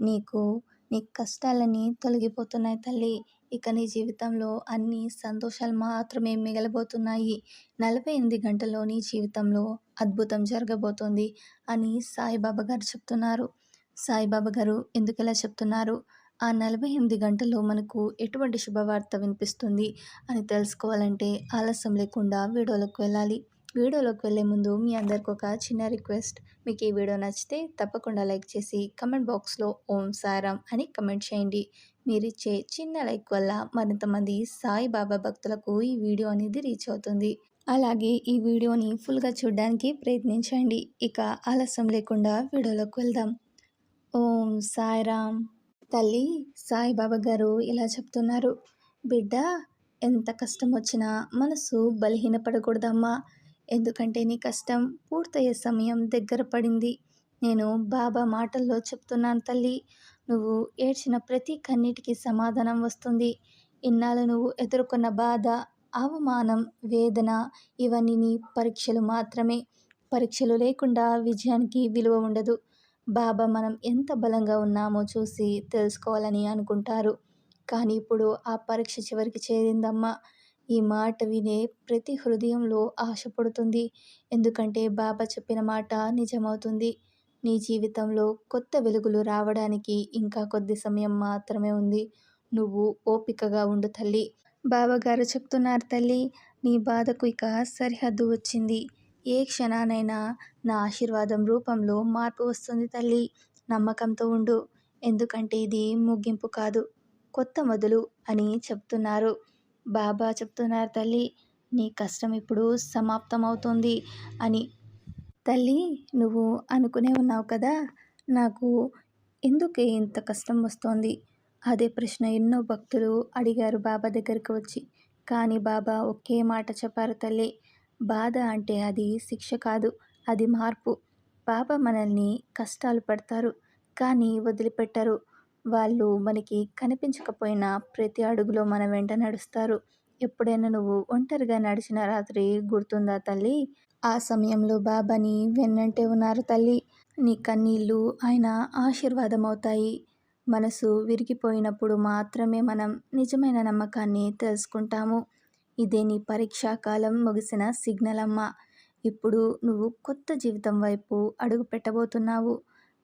నీకు నీ కష్టాలని తొలగిపోతున్నాయి తల్లి. ఇక నీ జీవితంలో అన్ని సంతోషాలు మాత్రమే మిగలబోతున్నాయి. నలభై ఎనిమిది గంటల్లో నీ జీవితంలో అద్భుతం జరగబోతోంది అని సాయిబాబా గారు చెప్తున్నారు. సాయిబాబా గారు ఎందుకు ఇలా చెప్తున్నారు? ఆ నలభై ఎనిమిది గంటల్లో మనకు ఎటువంటి శుభవార్త వినిపిస్తుంది అని తెలుసుకోవాలంటే ఆలస్యం లేకుండా వీడియోలకు వెళ్ళాలి. వీడియోలోకి వెళ్ళే ముందు మీ అందరికి ఒక చిన్న రిక్వెస్ట్. మీకు ఈ వీడియో నచ్చితే తప్పకుండా లైక్ చేసి కమెంట్ బాక్స్లో ఓం సాయిరామ్ అని కమెంట్ చేయండి. మీరిచ్చే చిన్న లైక్ వల్ల మరింతమంది సాయిబాబా భక్తులకు ఈ వీడియో అనేది రీచ్ అవుతుంది. అలాగే ఈ వీడియోని ఫుల్గా చూడడానికి ప్రయత్నించండి. ఇక ఆలస్యం లేకుండా వీడియోలోకి వెళ్దాం. ఓం సాయిరామ్ తల్లి సాయిబాబా గారు ఇలా చెప్తున్నారు. బిడ్డ ఎంత కష్టం వచ్చినా మనసు బలహీనపడకూడదమ్మా. ఎందుకంటే నీ కష్టం పూర్తయ్యే సమయం దగ్గర పడింది. నేను బాబా మాటల్లో చెప్తున్నాను తల్లి. నువ్వు ఏడ్చిన ప్రతి కన్నీటికి సమాధానం వస్తుంది. ఇన్నాళ్ళు నువ్వు ఎదుర్కొన్న బాధ అవమానం వేదన ఇవన్నీ నీ పరీక్షలు మాత్రమే. పరీక్షలు లేకుండా విజయానికి విలువ ఉండదు. బాబా మనం ఎంత బలంగా ఉన్నామో చూసి తెలుసుకోవాలని అనుకుంటారు. కానీ ఇప్పుడు ఆ పరీక్ష చివరికి చేరిందమ్మా. ఈ మాట వినే ప్రతి హృదయంలో ఆశపడుతుంది. ఎందుకంటే బాబా చెప్పిన మాట నిజమవుతుంది. నీ జీవితంలో కొత్త వెలుగులు రావడానికి ఇంకా కొద్ది సమయం మాత్రమే ఉంది. నువ్వు ఓపికగా ఉండు తల్లి. బాబాగారు చెప్తున్నారు తల్లి నీ బాధకు ఇక సరిహద్దు వచ్చింది. ఏ క్షణానైనా నా ఆశీర్వాదం రూపంలో మార్పు వస్తుంది తల్లి. నమ్మకంతో ఉండు. ఎందుకంటే ఇది ముగింపు కాదు కొత్త మొదలు అని చెప్తున్నారు. బాబా చెప్తున్నారు తల్లి నీ కష్టం ఇప్పుడు సమాప్తమవుతుంది అని. తల్లి నువ్వు అనుకునే ఉన్నావు కదా నాకు ఎందుకే ఇంత కష్టం వస్తోంది? అదే ప్రశ్న ఎన్నో భక్తులు అడిగారు బాబా దగ్గరికి వచ్చి. కానీ బాబా ఒకే మాట చెప్పారు తల్లి బాధ అంటే అది శిక్ష కాదు అది మార్పు. బాబా మనల్ని కష్టాలు పడతారు కానీ వదిలిపెట్టరు. వాళ్ళు మనకి కనిపించకపోయినా ప్రతి అడుగులో మన వెంట నడుస్తారు. ఎప్పుడైనా నువ్వు ఒంటరిగా నడిచిన రాత్రి గుర్తుందా తల్లి? ఆ సమయంలో బాబాని వెన్నంటే ఉన్నారు తల్లి. నీ కన్నీళ్ళు ఆయన ఆశీర్వాదం అవుతాయి మనసు విరిగిపోయినప్పుడు మాత్రమే మనం నిజమైన నమ్మకాన్ని తెలుసుకుంటాము. ఇదే నీ పరీక్షా కాలం ముగిసిన సిగ్నల్ అమ్మ ఇప్పుడు నువ్వు కొత్త జీవితం వైపు అడుగు పెట్టబోతున్నావు.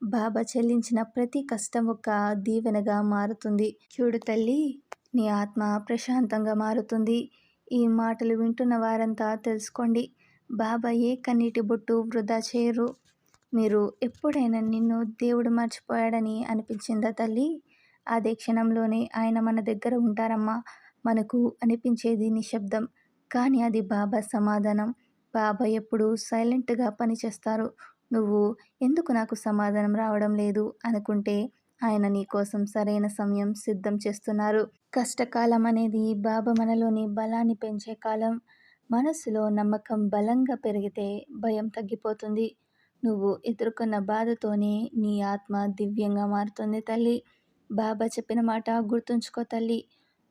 బాబా చెల్లించిన ప్రతి కష్టం ఒక దీవెనగా మారుతుంది. చూడు తల్లి నీ ఆత్మ ప్రశాంతంగా మారుతుంది. ఈ మాటలు వింటున్న వారంతా తెలుసుకోండి. బాబా ఏ కన్నీటి బొట్టు వృధా చేయరు. మీరు ఎప్పుడైనా నిన్ను దేవుడు మర్చిపోయాడని అనిపించిందా తల్లి? అదే క్షణంలోనే ఆయన మన దగ్గర ఉంటారమ్మా. మనకు అనిపించేది నిశ్శబ్దం. కానీ అది బాబా సమాధానం. బాబా ఎప్పుడు సైలెంట్గా పనిచేస్తారు. నువ్వు ఎందుకు నాకు సమాధానం రావడం లేదు? అనుకుంటే ఆయన నీ కోసం సరైన సమయం సిద్ధం చేస్తున్నారు. కష్టకాలం అనేది బాబా మనలోని బలాన్ని పెంచే కాలం. మనసులో నమ్మకం బలంగా పెరిగితే భయం తగ్గిపోతుంది. నువ్వు ఎదుర్కొన్న బాధతోనే నీ ఆత్మ దివ్యంగా మారుతుంది తల్లి. బాబా చెప్పిన మాట గుర్తుంచుకో తల్లి.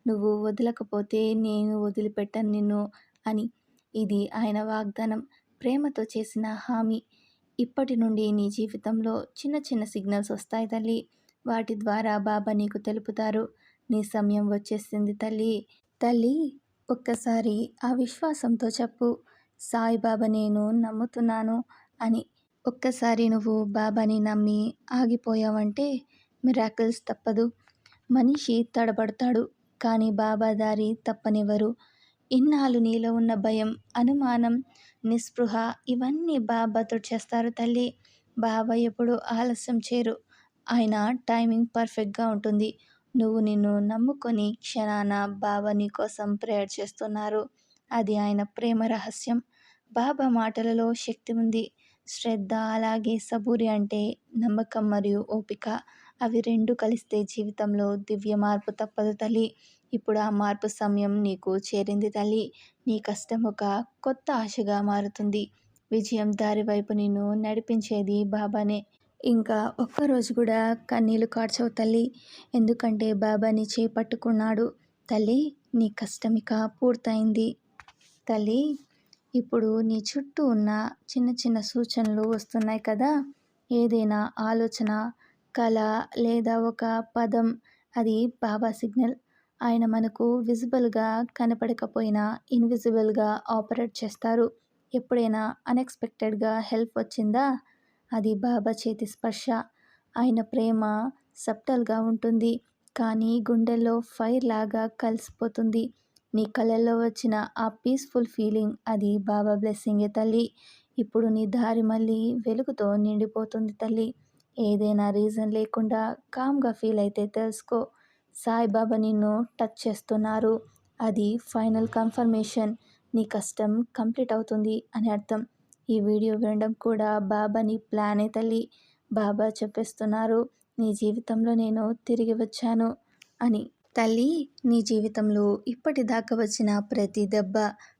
నువ్వు వదలకపోతే నేను వదిలిపెట్టను నిన్ను అని. ఇది ఆయన వాగ్దానం. ప్రేమతో చేసిన హామీ. ఇప్పటి నుండి నీ జీవితంలో చిన్న చిన్న సిగ్నల్స్ వస్తాయి తల్లి. వాటి ద్వారా బాబా నీకు తెలుపుతారు. నీ సమయం వచ్చేసింది తల్లి. తల్లి ఒక్కసారి ఆ విశ్వాసంతో చెప్పు. సాయిబాబా నేను నమ్ముతున్నాను అని. ఒక్కసారి నువ్వు బాబాని నమ్మి ఆగిపోయావంటే మిరాకిల్స్ తప్పదు. మనిషి తడబడతాడు కానీ బాబా దారి తప్పనివ్వరు. ఇన్నాళ్ళు నీలో ఉన్న భయం అనుమానం నిస్పృహ ఇవన్నీ బాబాతో చేస్తారు తల్లి. బాబా ఎప్పుడు ఆలస్యం చేరు ఆయన టైమింగ్ పర్ఫెక్ట్గా ఉంటుంది. నువ్వు నిన్ను నమ్ముకొని క్షణాన బాబా నీ కోసం ప్రేయర్ చేస్తున్నారు. అది ఆయన ప్రేమ రహస్యం. బాబా మాటలలో శక్తి ఉంది. శ్రద్ధ అలాగే సబూరి అంటే నమ్మకం మరియు ఓపిక. అవి రెండు కలిస్తే జీవితంలో దివ్య మార్పు తప్పదు తల్లి. ఇప్పుడు ఆ మార్పు సమయం నీకు చేరింది తల్లి. నీ కష్టం ఒక కొత్త ఆశగా మారుతుంది. విజయం దారి వైపు నిన్ను నడిపించేది బాబానే. ఇంకా ఒక్కరోజు కూడా కన్నీళ్ళు కార్చవు తల్లి. ఎందుకంటే బాబాని చేపట్టుకున్నాడు తల్లి నీ కష్టం ఇక పూర్తయింది. తల్లి ఇప్పుడు నీ చుట్టూ ఉన్న చిన్న చిన్న సూచనలు వస్తున్నాయి కదా. ఏదైనా ఆలోచన కళ లేదా ఒక పదం అది బాబా సిగ్నల్. ఆయన మనకు విజిబుల్గా కనపడకపోయినా ఇన్విజిబుల్గా ఆపరేట్ చేస్తారు. ఎప్పుడైనా అన్ఎక్స్పెక్టెడ్గా హెల్ప్ వచ్చిందా? అది బాబా చేతి స్పర్శ. ఆయన ప్రేమ సప్టల్గా ఉంటుంది. కానీ గుండెల్లో ఫైర్ లాగా కలిసిపోతుంది. నీ కళ్ళల్లో వచ్చిన ఆ పీస్ఫుల్ ఫీలింగ్ అది బాబా బ్లెస్సింగే తల్లి. ఇప్పుడు నీ దారి మళ్ళీ వెలుగుతో నిండిపోతుంది తల్లి. ఏదైనా రీజన్ లేకుండా కామ్గా ఫీల్ అయితే తెలుసుకో. సాయిబాబా నిన్ను టచ్ చేస్తున్నారు. అది ఫైనల్ కన్ఫర్మేషన్. నీ కష్టం కంప్లీట్ అవుతుంది అని అర్థం. ఈ వీడియో వినడం కూడా బాబా నీ ప్లానే తల్లి. బాబా చెప్పేస్తున్నారు నీ జీవితంలో నేను తిరిగి వచ్చాను అని. తల్లి నీ జీవితంలో ఇప్పటిదాకా వచ్చిన ప్రతి దెబ్బ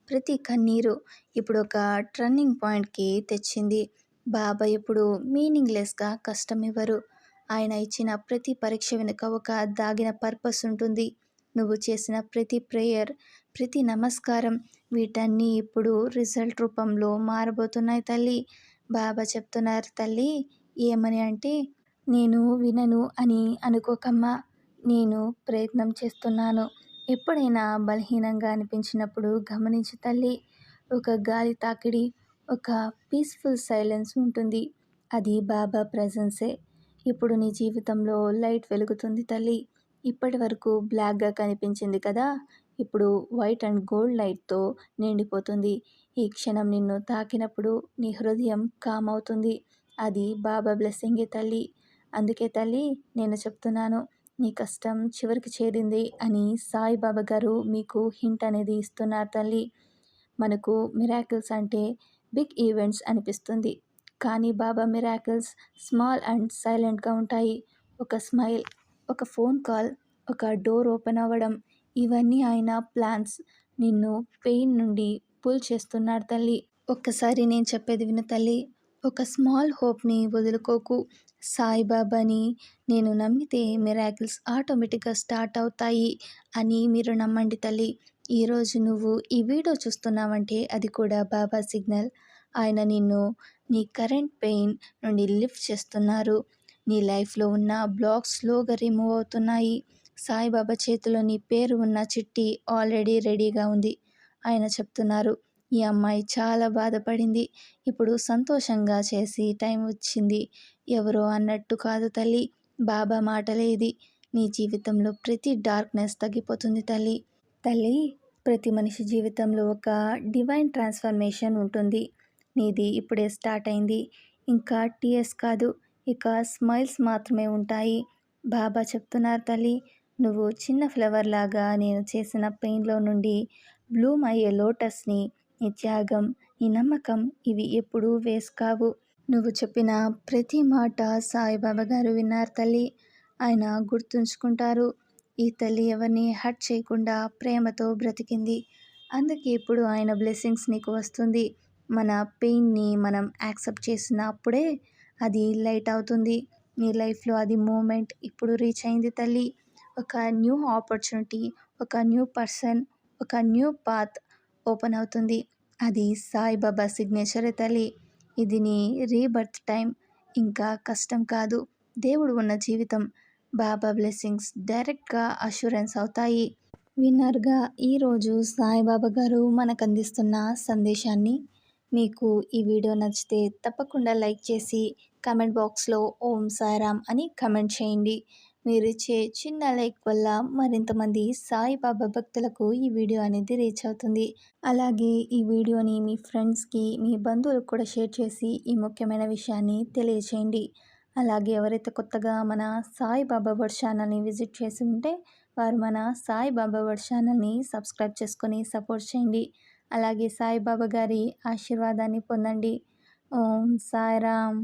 ప్రతి కన్నీరు ఇప్పుడు ఒక టర్నింగ్ పాయింట్కి తెచ్చింది. బాబా ఎప్పుడు మీనింగ్లెస్గా కష్టం ఇవ్వరు. ఆయన ఇచ్చిన ప్రతి పరీక్ష వెనుక ఒక దాగిన పర్పస్ ఉంటుంది. నువ్వు చేసిన ప్రతి ప్రేయర్ ప్రతి నమస్కారం వీటన్నీ ఇప్పుడు రిజల్ట్ రూపంలో మారబోతున్నాయి తల్లి. బాబా చెప్తున్నారు తల్లి ఏమని అంటే నేను వినను అని అనుకోకమ్మా. నేను ప్రయత్నం చేస్తున్నాను. ఎప్పుడైనా బలహీనంగా అనిపించినప్పుడు గమనించు తల్లి. ఒక గాలి తాకిడి ఒక పీస్ఫుల్ సైలెన్స్ ఉంటుంది. అది బాబా ప్రజెన్సే ఇప్పుడు నీ జీవితంలో లైట్ వెలుగుతుంది తల్లి. ఇప్పటి వరకు బ్లాక్గా కనిపించింది కదా. ఇప్పుడు వైట్ అండ్ గోల్డ్ లైట్తో నిండిపోతుంది. ఈ క్షణం నిన్ను తాకినప్పుడు నీ హృదయం కామ్ అవుతుంది. అది బాబా బ్లెస్సింగే తల్లి. అందుకే తల్లి నేను చెప్తున్నాను నీ కష్టం చివరికి చేరింది అని సాయిబాబా గారు మీకు హింట్ అనేది ఇస్తున్నారు తల్లి. మనకు మిరాకిల్స్ అంటే బిగ్ ఈవెంట్స్ అనిపిస్తుంది. కానీ బాబా మిరాకిల్స్ స్మాల్ అండ్ సైలెంట్గా ఉంటాయి. ఒక స్మైల్ ఒక ఫోన్ కాల్ ఒక డోర్ ఓపెన్ అవ్వడం ఇవన్నీ ఆయన ప్లాన్స్ నిన్ను పెయిన్ నుండి పుల్ చేస్తున్నాడు తల్లి. ఒక్కసారి నేను చెప్పేది విన తల్లి. ఒక స్మాల్ హోప్ని వదులుకోకు. సాయిబాబాని నేను నమ్మితే మిరాకిల్స్ ఆటోమేటిక్గా స్టార్ట్ అవుతాయి అని మీరు నమ్మండి తల్లి. ఈరోజు నువ్వు ఈ వీడియో చూస్తున్నావంటే అది కూడా బాబా సిగ్నల్. ఆయన నిన్ను నీ కరెంట్ పెయిన్ నుండి లిఫ్ట్ చేస్తున్నారు. నీ లైఫ్లో ఉన్న బ్లాక్స్ స్లోగా రిమూవ్ అవుతున్నాయి. సాయిబాబా చేతిలో నీ పేరు ఉన్న చిట్టి ఆల్రెడీ రెడీగా ఉంది. ఆయన చెప్తున్నారు ఈ అమ్మాయి చాలా బాధపడింది. ఇప్పుడు సంతోషంగా చేసి టైం వచ్చింది. ఎవరో అన్నట్టు కాదు తల్లి. బాబా మాటలేది నీ జీవితంలో ప్రతి డార్క్నెస్ తగ్గిపోతుంది తల్లి. తల్లి ప్రతి మనిషి జీవితంలో ఒక డివైన్ ట్రాన్స్ఫర్మేషన్ ఉంటుంది. నీది ఇప్పుడే స్టార్ట్ అయింది. ఇంకా టీఎస్ కాదు ఇక స్మైల్స్ మాత్రమే ఉంటాయి. బాబా చెప్తున్నారు తల్లి నువ్వు చిన్న ఫ్లవర్ లాగా నేను చేసిన పెయిన్లో నుండి బ్లూమ్ అయ్యే లోటస్ని నీ త్యాగం నీ నమ్మకం ఇవి ఎప్పుడూ వేస్ట్ కావు. నువ్వు చెప్పిన ప్రతి మాట సాయిబాబా గారు విన్నారు తల్లి. ఆయన గుర్తుంచుకుంటారు. ఈ తల్లి ఎవరిని హర్ట్ చేయకుండా ప్రేమతో బ్రతికింది. అందుకే ఇప్పుడు ఆయన బ్లెస్సింగ్స్ నీకు వస్తుంది. మన పెయిన్ని మనం యాక్సెప్ట్ చేసినప్పుడే అది లైట్ అవుతుంది. నీ లైఫ్లో అది మూమెంట్ ఇప్పుడు రీచ్ అయింది తల్లి. ఒక న్యూ ఆపర్చునిటీ ఒక న్యూ పర్సన్ ఒక న్యూ పాత్ ఓపెన్ అవుతుంది. అది సాయిబాబా సిగ్నేచర్ తల్లి. ఇది నీ రీబర్త్ టైం ఇంకా కష్టం కాదు. దేవుడు ఉన్న జీవితం. బాబా బ్లెస్సింగ్స్ డైరెక్ట్గా అష్యూరెన్స్ అవుతాయి. విన్నర్గా ఈరోజు సాయిబాబా గారు మనకు అందిస్తున్న సందేశాన్ని మీకు ఈ వీడియో నచ్చితే తప్పకుండా లైక్ చేసి కమెంట్ బాక్స్లో ఓం సారామ్ అని కమెంట్ చేయండి. మీరిచ్చే చిన్న లైక్ వల్ల మరింతమంది సాయిబాబా భక్తులకు ఈ వీడియో అనేది రీచ్ అవుతుంది. అలాగే ఈ వీడియోని మీ ఫ్రెండ్స్కి మీ బంధువులకు కూడా షేర్ చేసి ఈ ముఖ్యమైన విషయాన్ని తెలియచేయండి. అలాగే ఎవరైతే కొత్తగా మన సాయిబాబా వర్డ్ ఛానల్ని విజిట్ చేసి ఉంటే వారు మన సాయిబాబా వర్డ్ ఛానల్ని సబ్స్క్రైబ్ చేసుకొని సపోర్ట్ చేయండి. అలాగే సాయిబాబా గారి ఆశీర్వాదాన్ని పొందండి. ఓం సాయిరామ్.